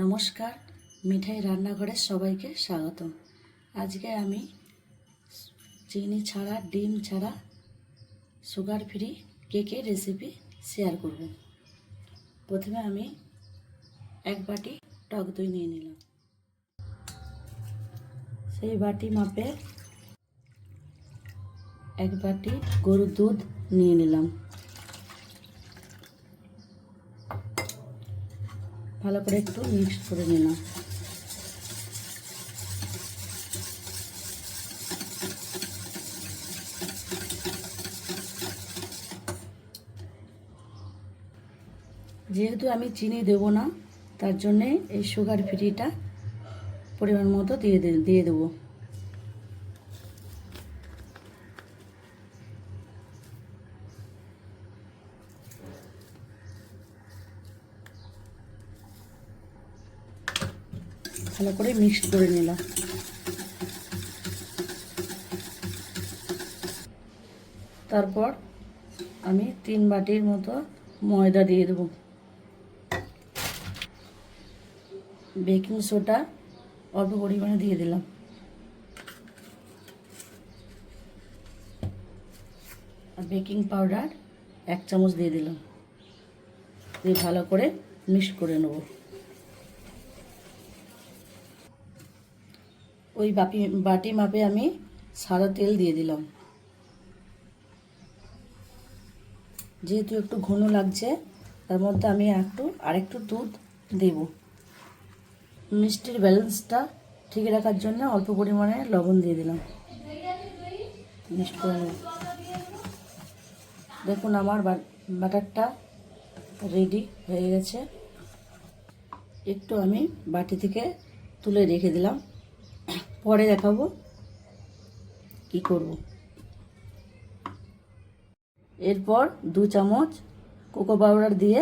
নমস্কার, মিঠাই রান্নাঘরে সবাইকে স্বাগত আজকে আমি চিনি ছাড়া, ডিম ছাড়া সুগার ফ্রি কেকের রেসিপি শেয়ার করব। প্রথমে আমি এক বাটি টক দই নিয়ে নিলাম। সেই বাটি মাপে এক বাটি গরুর দুধ নিয়ে নিলাম। ভালো করে একটু মিক্স করে নিলাম। যেহেতু আমি চিনি দেব না, তার জন্যে এই সুগার ফ্রিটা পরিমাণ মতো দিয়ে দিয়ে দেবো। ভালো করে মিক্সড করে নিলাম। তারপর আমি তিন বাটির মতো ময়দা দিয়ে দেবো। বেকিং সোডা অল্প পরিমাণে দিয়ে দিলাম। আর বেকিং পাউডার এক চামচ দিয়ে দিলাম। দিয়ে ভালো করে মিক্স করে নেব। ওই বাপি, বাটি মাপে আমি সাদা তেল দিয়ে দিলাম। যেহেতু একটু ঘন লাগছে, তার মধ্যে আমি একটু, আরেকটু দুধ দেব। মিষ্টির ব্যালেন্সটা ঠিক রাখার জন্য অল্প পরিমাণে লবণ দিয়ে দিলাম। দেখুন, আমার বাটারটা রেডি হয়ে গেছে। একটু আমি বাটি থেকে তুলে রেখে দিলাম। পরে দেখাবো কি করব। এরপর দু চামচ কোকো পাউডার দিয়ে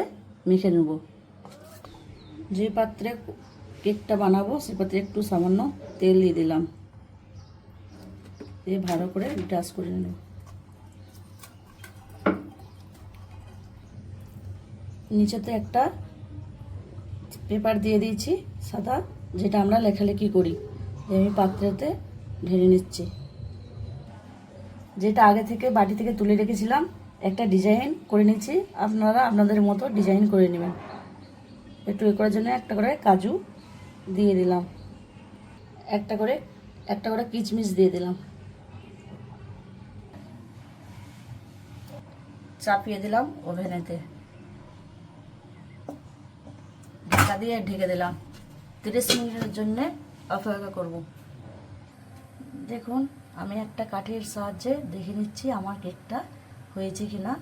মেখে নেব। যে পাত্রে কেকটা বানাবো, সে পাত্রে একটু সামান্য তেল দিয়ে দিলাম। দিয়ে ভালো করে ব্রাশ করে নেব। নিচেতে একটা পেপার দিয়ে দিয়েছি, সাদা, যেটা আমরা লেখালেখি করি। যে আমি পাত্রেতে ঢেলে নিচ্ছি। যেটা আগে থেকে বাটি থেকে তুলে রেখেছিলাম, একটা ডিজাইন করে নিচ্ছি আপনারা আপনাদের মতো ডিজাইন করে নেবেন। একটু এ করার জন্য একটা করে কাজু দিয়ে দিলাম। একটা করে একটা করে কিচমিচ দিয়ে দিলাম। চাপিয়ে দিলাম ওভেনেতে। ঢাকা দিয়ে ঢেকে দিলাম। তিরিশ মিনিটের জন্যে অপেক্ষা করব। দেখুন, আমি একটা কাঠের সাহায্যে দেখে নিচ্ছি আমার কেকটা হয়েছে কি না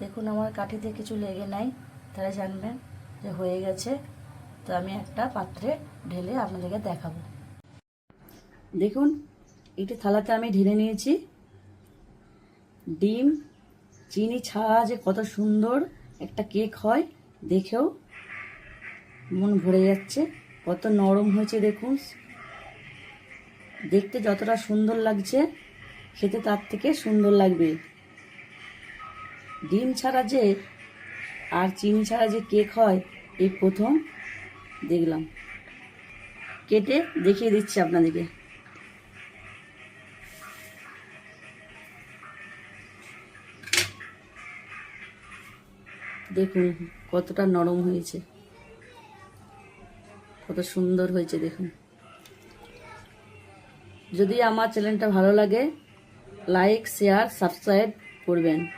দেখুন, আমার কাঠিতে কিছু লেগে নাই তারা জানবেন যে হয়ে গেছে। তো আমি একটা পাত্রে ঢেলে আপনাদেরকে দেখাবো। দেখুন, একটি থালাতে আমি ঢেলে নিয়েছি। ডিম, চিনি ছাড়া যে কত সুন্দর একটা কেক হয় দেখেও মন ভরে যাচ্ছে। কত নরম হয়েছে দেখুন। দেখতে যতটা সুন্দর লাগছে, খেতে তার থেকে সুন্দর লাগবে। ডিম ছাড়া যে, আর চিনি ছাড়া যে কেক হয়, এই প্রথম দেখলাম। কেটে দেখিয়ে দিচ্ছি আপনাদেরকে। দেখুন, কতটা নরম হয়েছে। কত সুন্দর হয়েছে, দেখুন। যদি আমার চ্যানেলটা ভালো লাগে, লাইক, শেয়ার, সাবস্ক্রাইব করবেন।